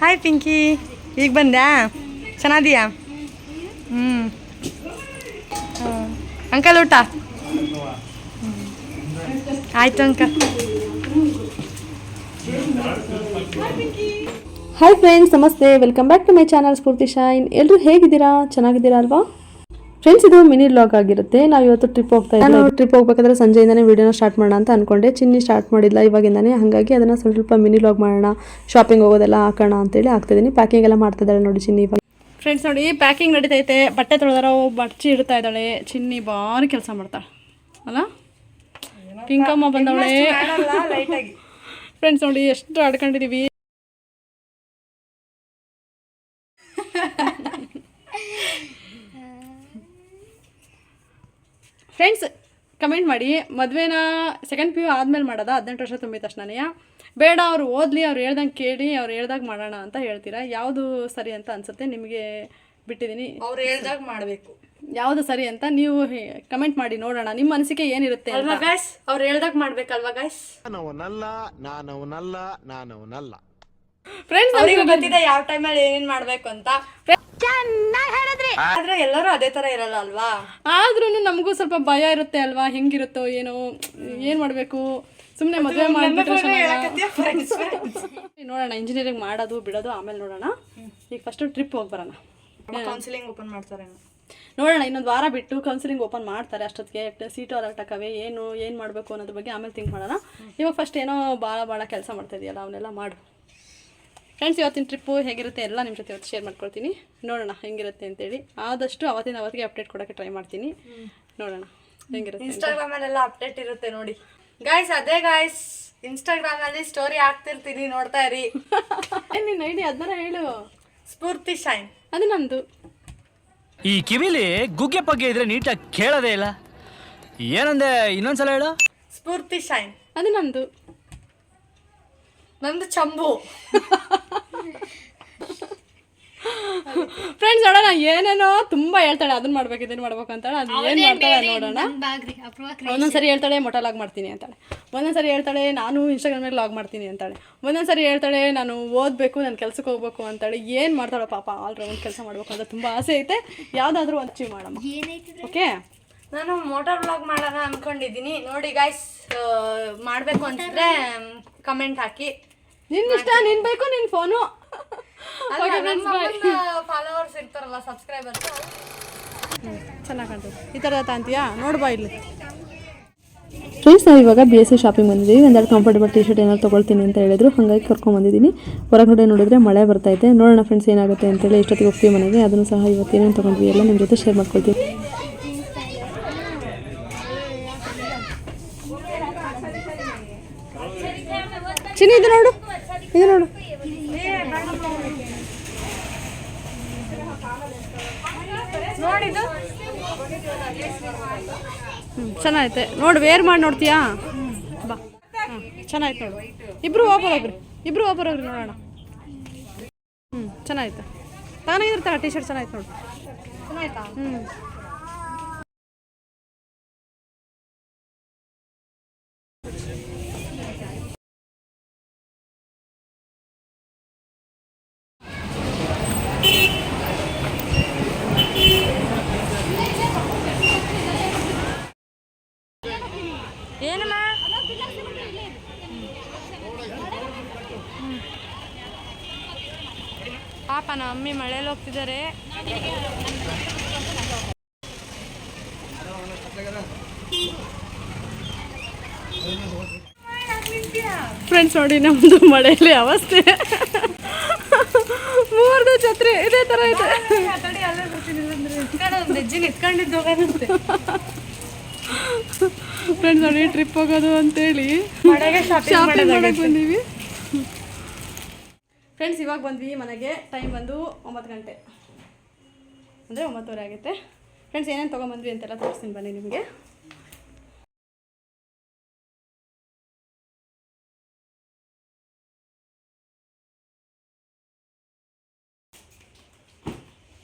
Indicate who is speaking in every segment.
Speaker 1: Hi Pinki ಈಗ ಬಂದ್ಯಾ? ಚೆನ್ನಾದಿಯಾ ಹ್ಞೂ ಅಂಕಲ್ ಊಟ? ಆಯಿತು ಆಯ್ತು, ಅಂಕಲ್.
Speaker 2: ಹಾಯ್ ಫ್ರೆಂಡ್ಸ್ ನಮಸ್ತೆ. Welcome back to my channel Spoorthi shine ಎಲ್ಲರೂ ಹೇಗಿದ್ದೀರಾ? ಚೆನ್ನಾಗಿದ್ದೀರಾ ಅಲ್ವಾ? ಫ್ರೆಂಡ್ಸ್ ಇದು ಮಿನಿ ಲಾಗ್ ಆಗಿರುತ್ತೆ. ನಾವು ಇವತ್ತು ಟ್ರಿಪ್ ಹೋಗ್ತಾ ಇದ್ದೀವಿ ನಾವು ಟ್ರಿಪ್ ಹೋಗ್ಬೇಕಾದ್ರೆ ಸಂಜೆಯಿಂದನೇ ವಿಡಿಯೋನ ಸ್ಟಾರ್ಟ್ ಮಾಡೋಣ ಅಂತ ಅನ್ಕೊಂಡೆ. ಚಿನ್ನಿ ಸ್ಟಾರ್ಟ್ ಮಾಡಿಲ್ಲ ಇವಾಗಿಂದಾನೆ. ಹಾಗಾಗಿ ಅದನ್ನು ಸ್ವಲ್ಪ ಮಿನಿ ಲಾಗ್ ಮಾಡೋಣ. ಶಾಪಿಂಗ್ ಹೋಗೋದೆಲ್ಲ ಹಾಕೋಣ ಅಂತೇಳಿ ಆಗ್ತಿದ್ದೀನಿ ಪ್ಯಾಕಿಂಗ್ ಎಲ್ಲ ಮಾಡ್ತಾ ಇದ್ದಾಳೆ ನೋಡಿ ಚಿನ್ನಿ ಇವಾಗ.
Speaker 3: ಫ್ರೆಂಡ್ಸ್ ನೋಡಿ ಪ್ಯಾಕಿಂಗ್ ನಡೀತೈತೆ. ಬಟ್ಟೆ ತೊಳೆದಾರ ಬಡ್ಚಿ ಇಡ್ತಾ ಇದ್ದಾಳೆ. ಚಿನ್ನಿ ಬಾರಿ ಕೆಲಸ ಮಾಡ್ತಾಳೆ ಅಲ್ಲ? ಪಿಂಕಮ್ಮ ಬಂದವಳೆ. ಫ್ರೆಂಡ್ಸ್ ನೋಡಿ ಎಷ್ಟು ಆಡ್ಕೊಂಡಿದೀವಿ. ಫ್ರೆಂಡ್ಸ್ ಕಮೆಂಟ್ ಮಾಡಿ. ಮದುವೆನ ಸೆಕೆಂಡ್ ಪಿ ಯು ಆದಮೇಲೆ ಮಾಡೋದಾ? ಹದಿನೆಂಟು ವರ್ಷ ತುಂಬಿದ ತಕ್ಷಣನೇ ಬೇಡ ಅವ್ರು ಓದಲಿ ಅವ್ರು ಹೇಳ್ದಂಗೆ ಕೇಳಿ ಅವ್ರು ಹೇಳ್ದಾಗ ಮಾಡೋಣ ಅಂತ ಹೇಳ್ತೀರಾ? ಯಾವುದು ಸರಿ ಅಂತ ಅನ್ಸುತ್ತೆ? ನಿಮಗೆ ಬಿಟ್ಟಿದ್ದೀನಿ
Speaker 1: ಅವ್ರು ಹೇಳ್ದಾಗ ಮಾಡಬೇಕು.
Speaker 3: ಯಾವುದು ಸರಿ ಅಂತ ನೀವು ಕಮೆಂಟ್ ಮಾಡಿ ನೋಡೋಣ. ನಿಮ್ಮ ಅನಿಸಿಕೆ ಏನಿರುತ್ತೆ ಅಂತ.
Speaker 1: ಅಲ್ವಾ ಗಾಯ್ಸ್ ಅವ್ರು ಹೇಳ್ದಾಗ ಮಾಡ್ಬೇಕಲ್ವಾ ಗಾಯ್ಸ್
Speaker 4: ನಾನವನಲ್ಲ ನಾನವನಲ್ಲ ನಾನವನಲ್ಲ.
Speaker 3: ಫ್ರೆಂಡ್ಸ್
Speaker 1: ಅವ್ರಿಗೆ ಗೊತ್ತಿದೆ ಯಾವ ಟೈಮಲ್ಲಿ ಏನೇನು ಮಾಡಬೇಕು ಅಂತ. ಆದ್ರೆ ಎಲ್ಲರೂ ಅದೇ ತರ ಇರಲ್ಲ ಅಲ್ವಾ?
Speaker 3: ಆದ್ರೂ ನಮಗೂ ಸ್ವಲ್ಪ ಭಯ ಇರುತ್ತೆ ಅಲ್ವಾ? ಹೆಂಗಿರುತ್ತೋ ಏನೋ? ಏನ್ ಮಾಡಬೇಕು? ಸುಮ್ನೆ ಮದುವೆ ಮಾಡಿಬಿಟ್ರೆ ನೋಡೋಣ ಇಂಜಿನಿಯರಿಂಗ್ ಮಾಡೋದು ಬಿಡೋದು ಆಮೇಲೆ ನೋಡೋಣ. ಈಗ ಫಸ್ಟ್ ಟ್ರಿಪ್ ಹೋಗಿ ಬರೋಣ.
Speaker 1: ಕೌನ್ಸಿಲಿಂಗ್ ಓಪನ್ ಮಾಡ್ತಾರೆ
Speaker 3: ನೋಡೋಣ ಇನ್ನೊಂದು ವಾರ ಬಿಟ್ಟು ಕೌನ್ಸಿಲಿಂಗ್ ಓಪನ್ ಮಾಡ್ತಾರೆ ಅಷ್ಟೊತ್ತಿಗೆ. ಸೀಟು ಅಲರ್ಟ್ ಹಾಕವೆ ಏನು ಏನು ಮಾಡಬೇಕು ಅನ್ನೋದ್ರ ಬಗ್ಗೆ ಆಮೇಲೆ ಥಿಂಕ್ ಮಾಡೋಣ. ಇವಾಗ ಫಸ್ಟ್ ಏನೋ ಭಾಳ ಭಾಳ ಕೆಲಸ ಮಾಡ್ತಾ ಇದೆಯಲ್ಲ ಅವನ್ನೆಲ್ಲ ಮಾಡು. ಫ್ರೆಂಡ್ಸ್ ಇವತ್ತಿನ ಟ್ರಿಪ್ಪು ಹೇಗಿರುತ್ತೆ ಎಲ್ಲ ನಿಮ್ಮ ಜೊತೆ ಇವತ್ತು ಶೇರ್ ಮಾಡ್ಕೊಳ್ತೀನಿ. ನೋಡೋಣ ಹೆಂಗಿರುತ್ತೆ ಅಂತೇಳಿ. ಆದಷ್ಟು ಅವತ್ತಿನ ಅವತ್ತಿಗೆ ಅಪ್ಡೇಟ್ ಕೊಡೋಕ್ಕೆ ಟ್ರೈ ಮಾಡ್ತೀನಿ. ನೋಡೋಣ ಹೆಂಗಿರುತ್ತೆ
Speaker 1: ಇನ್ಸ್ಟಾಗ್ರಾಮಲ್ಲೆಲ್ಲ ಅಪ್ಡೇಟ್ ಇರುತ್ತೆ ನೋಡಿ. ಗಾಯ್ಸ್ ಅದೇ ಗಾಯ್ಸ್ ಇನ್ಸ್ಟಾಗ್ರಾಮ್ ಅಲ್ಲಿ ಸ್ಟೋರಿ ಹಾಕ್ತಿರ್ತೀನಿ ನೋಡ್ತಾ ಇರಿ.
Speaker 3: ನಿನ್ನ ಐಡಿ ಅದನ್ನ ಹೇಳು.
Speaker 1: ಸ್ಫೂರ್ತಿ ಶೈನ್
Speaker 3: ಅದು ನಂದು.
Speaker 5: ಈ ಕಿವಿಲಿ ಗುಗ್ಗೆ ಪಗ್ಗೆ ಇದ್ರೆ ನೀಟಾಗಿ ಕೇಳೋದೇ ಇಲ್ಲ. ಏನಂದೆ ಇನ್ನೊಂದ್ಸಲ ಹೇಳು?
Speaker 1: ಸ್ಫೂರ್ತಿ ಶೈನ್
Speaker 3: ಅದು ನಂದು.
Speaker 1: ನಂದು ಚಂಬು.
Speaker 3: ಫ್ರೆಂಡ್ಸ್ ನೋಡೋಣ ಏನೇನೋ ತುಂಬಾ ಹೇಳ್ತಾಳೆ ಅದನ್ನ ಮಾಡ್ಬೇಕು ಇದನ್ನ ಮಾಡ್ಬೇಕು ಅಂತಾಳೆ ಅದು ಏನು ಮಾಡ್ತಾಳೆ ನೋಡೋಣ. ಒಂದೊಂದ್ಸರಿ ಹೇಳ್ತಾಳೆ ಮೊಟ ಲಾಗ್ ಮಾಡ್ತೀನಿ ಅಂತಾಳೆ. ಒಂದೊಂದ್ಸರಿ ಹೇಳ್ತಾಳೆ ನಾನು ಇನ್ಸ್ಟಾಗ್ರಾಮಲ್ಲಿ ಲಾಗ್ ಮಾಡ್ತೀನಿ ಅಂತಾಳೆ. ಒಂದೊಂದ್ಸರಿ ಹೇಳ್ತಾಳೆ ನಾನು ಓದಬೇಕು ನಾನು ಕೆಲ್ಸಕ್ಕೆ ಹೋಗ್ಬೇಕು ಅಂತಾಳೆ. ಏನು ಮಾಡ್ತಾಳೆ ಪಾಪ ಆಲ್ ರೌಂಡ್ ಕೆಲಸ ಮಾಡ್ಬೇಕು ಅಂತ ತುಂಬ ಆಸೆ ಐತೆ. ಯಾವುದಾದ್ರೂ ಒಂದು ಅಚೀವ್ ಮಾಡಮ್ಮ ಓಕೆ
Speaker 1: ನಾನು ಮೋಟಾರ್ ಬ್ಲಾಗ್ ಮಾಡೋಣ ಅನ್ಕೊಂಡಿದ್ದೀನಿ. ನೋಡಿ ಗಾಯ್ಸ್ ಮಾಡಬೇಕು ಅನ್ಸಿದ್ರೆ ಕಮೆಂಟ್ ಹಾಕಿ.
Speaker 3: ನಿನ್ನ ಇಷ್ಟ ನಿನ್ ಬೇಕು ನಿನ್ ಫೋನು.
Speaker 1: ಫಾಲೋವರ್ಸ್ ಇರ್ತಾರಲ್ಲ ಸಬ್ಸ್ಕ್ರೈಬರ್ಸ್
Speaker 3: ಚೆನ್ನಾಗಿ ಕಾಣ್ತದೆ. ಈ ಥರ ತಾಂತೀಯಾ? ನೋಡ್ಬಾ ಇಲ್ಲಿ.
Speaker 2: ಫ್ರೆಂಡ್ಸ್ ನಾವು ಇವಾಗ ಬಿ ಎಸ್ ಸಿ ಶಾಪಿಂಗ್ ಬಂದಿದ್ದೀವಿ. ಒಂದೆರಡು ಕಂಫರ್ಟಬಲ್ ಟಿ ಶರ್ಟ್ ಏನಾದ್ರು ತೊಗೊಳ್ತೀನಿ ಅಂತ ಹೇಳಿದ್ರು. ಹಾಗಾಗಿ ಕರ್ಕೊಂಡ್ ಬಂದಿದ್ದೀನಿ. ಹೊರಗಡೆ ನೋಡಿದ್ರೆ ಮಳೆ ಬರ್ತೈತೆ ನೋಡೋಣ ಫ್ರೆಂಡ್ಸ್ ಏನಾಗುತ್ತೆ ಅಂತೇಳಿ ಎಷ್ಟೊತ್ತಿಗೆ ಹೋಗ್ತೀವಿ ಮನೆಗೆ. ಅದನ್ನು ಸಹ ಇವತ್ತು ಏನೇನು ತೊಗೊಂಡ್ವಿ. ಎಲ್ಲ ನಿಮ್ಮ ಜೊತೆ ಶೇರ್ ಮಾಡ್ಕೊಳ್ತೀನಿ
Speaker 3: ಚಿನ್ನಿ ಇದು ನೋಡು. ಇದು ನೋಡು. ಚೆನ್ನಾಗೈತೆ. ನೋಡು ವೇರ್ ಮಾಡಿ ನೋಡ್ತೀಯಾ? ಬಾ. ಹಾಂ ಚೆನ್ನಾಯ್ತು ನೋಡು. ಇಬ್ರು ಹೋಗ್ಬರೋಗ್ರಿ ಇಬ್ರು ಹೋಗ್ಬರೋಗ್ರಿ ನೋಡೋಣ. ಹ್ಞೂ ಚೆನ್ನಾಯ್ತು ತಾನಾಗಿರ್ತಾರ ಟೀ ಶರ್ಟ್ ಚೆನ್ನಾಯ್ತು ನೋಡು.
Speaker 1: ಚೆನ್ನಾಯ್ತಾ
Speaker 3: ಹ್ಞೂ
Speaker 1: ಪಾಪ ನಮ್ಮ ಅಮ್ಮಿ ಮಳೆಯಲ್ಲಿ ಹೋಗ್ತಿದ್ದಾರೆ.
Speaker 3: ಫ್ರೆಂಡ್ಸ್ ನೋಡಿ ನಮ್ಮದು ಮಳೆಯಲ್ಲಿ ಅವಸ್ಥೆ. ಮೂರ್ದು ಛತ್ರಿ ಇದೇ ಥರ
Speaker 1: ಇದೆ.
Speaker 3: ಫ್ರೆಂಡ್ಸ್ ನೋಡಿ ಟ್ರಿಪ್ ಹೋಗೋದು ಅಂತೇಳಿ.
Speaker 1: ಶಾಪಿಂಗ್
Speaker 3: ಶಾಪಿಂಗ್ ಮಾಡಕ್ಕೆ ಬಂದೀವಿ. ಫ್ರೆಂಡ್ಸ್ ಇವಾಗ ಬಂದ್ವಿ ಮನೆಗೆ. ಟೈಮ್ ಬಂದು ಒಂಬತ್ತು ಗಂಟೆ. ಅಂದರೆ ಒಂಬತ್ತುವರೆ ಆಗುತ್ತೆ. ಫ್ರೆಂಡ್ಸ್ ಏನೇನು ತೊಗೊಂಬಂದ್ವಿ ಅಂತೆಲ್ಲ ತೋರಿಸ್ತೀನಿ ಬನ್ನಿ ನಿಮಗೆ.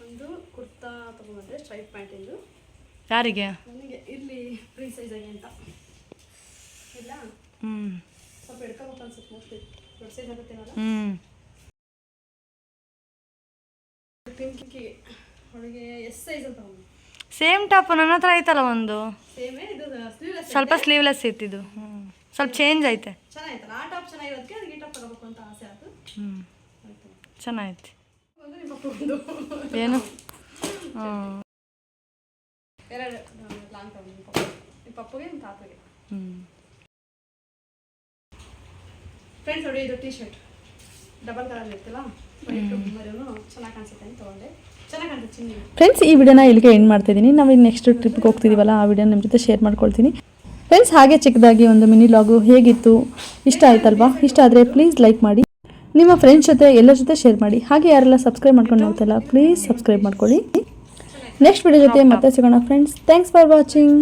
Speaker 3: ಒಂದು ಕುರ್ತಾ ತೊಗೊಂಬಂದೆ ಸ್ಟ್ರೈಟ್ ಪ್ಯಾಂಟಿಂದು
Speaker 1: ಯಾರಿಗೆ?
Speaker 3: ನನಗೆ ಇಲ್ಲಿ ಫ್ರೀ ಆಗಿ ಅಂತ. ಇಲ್ಲ?
Speaker 1: ಹ್ಞೂ
Speaker 3: ಸ್ವಲ್ಪ ಹಿಡ್ಕೋಬೇಕು ಅನ್ಸುತ್ತೆ ಮೋಸ್ಟ್ಲಿ ದೊಡ್ಡ ಸೈಜ್ ಆಗುತ್ತೇನಲ್ಲ?
Speaker 1: ಹ್ಞೂ
Speaker 3: ಪಿಂಕಿಗೆ ಅವಳಿಗೆ ಎಸ್ ಸೈಜ್ ಅಂತ
Speaker 1: ಸೇಮ್ ಟಾಪ್ ನನ್ನ ಹತ್ರ ಐತಲ್ಲ ಒಂದು.
Speaker 3: ಸೇಮೇ ಇದು ಸ್ಲೀವ್ಲೆಸ್
Speaker 1: ಸ್ವಲ್ಪ ಸ್ಲೀವ್ಲೆಸ್ ಇತ್ತಿದ್ದು. ಸ್ವಲ್ಪ ಚೇಂಜ್ ಐತೆ.
Speaker 3: ಚೆನ್ನಾಗಿತ್ತಲ್ಲ ಆ ಟಾಪ್ ಚೆನ್ನಾಗಿರೋದಕ್ಕೆ ಅದಕ್ಕೆ ಈ ಟಾಪ್ ತಗೋಬೇಕು ಅಂತ ಆಸೆ ಆಯ್ತು.
Speaker 1: ಹ್ಞೂ ಚೆನ್ನಾಗೈತೆ. ಏನು? ಹ್ಞೂ
Speaker 3: ಎರಡು ಲಾಂಗ್ ತಗೊಂಡು ನಿಮ್ಮ ಪಪ್ಪ ನಿಮ್ಮ ಪಪ್ಪಗೆ ನಿಮ್ಮ ತಾತಗೆ.
Speaker 1: ಹ್ಞೂ
Speaker 3: ಫ್ರೆಂಡ್ಸ್ ನೋಡಿ ಇದು ಟೀ ಶರ್ಟ್ ಡಬಲ್ ಕಲರ್ ಇರ್ತಿಲ್ಲ
Speaker 2: ಫ್ರೆಂಡ್ಸ್ ಈ ವಿಡಿಯೋನ ಇಲ್ಲಿಗೆ ಎಂಡ್ ಮಾಡ್ತಿದ್ದೀನಿ. ನಾವು ನೆಕ್ಸ್ಟ್ ಟ್ರಿಪ್ಗೆ ಹೋಗ್ತಿದ್ದೀವಲ್ಲ ಆ ವಿಡಿಯೋ ನಿಮ್ಮ ಜೊತೆ ಶೇರ್ ಮಾಡ್ಕೊಳ್ತೀನಿ. ಫ್ರೆಂಡ್ಸ್ ಹಾಗೆ ಚಿಕ್ಕದಾಗಿ ಒಂದು ಮಿನಿ ಲಾಗು ಹೇಗಿತ್ತು? ಇಷ್ಟ ಆಯ್ತಲ್ವಾ? ಇಷ್ಟ ಆದರೆ ಪ್ಲೀಸ್ ಲೈಕ್ ಮಾಡಿ. ನಿಮ್ಮ ಫ್ರೆಂಡ್ಸ್ ಜೊತೆ ಎಲ್ಲರ ಜೊತೆ ಶೇರ್ ಮಾಡಿ. ಹಾಗೆ ಯಾರೆಲ್ಲ ಸಬ್ಸ್ಕ್ರೈಬ್ ಮಾಡ್ಕೊಂಡು ನೋಡ್ತಲ್ಲ ಪ್ಲೀಸ್ ಸಬ್ಸ್ಕ್ರೈಬ್ ಮಾಡ್ಕೊಳ್ಳಿ. ನೆಕ್ಸ್ಟ್ ವಿಡಿಯೋ ಜೊತೆ ಮತ್ತೆ ಸಿಗೋಣ ಫ್ರೆಂಡ್ಸ್ ಥ್ಯಾಂಕ್ಸ್ ಫಾರ್ ವಾಚಿಂಗ್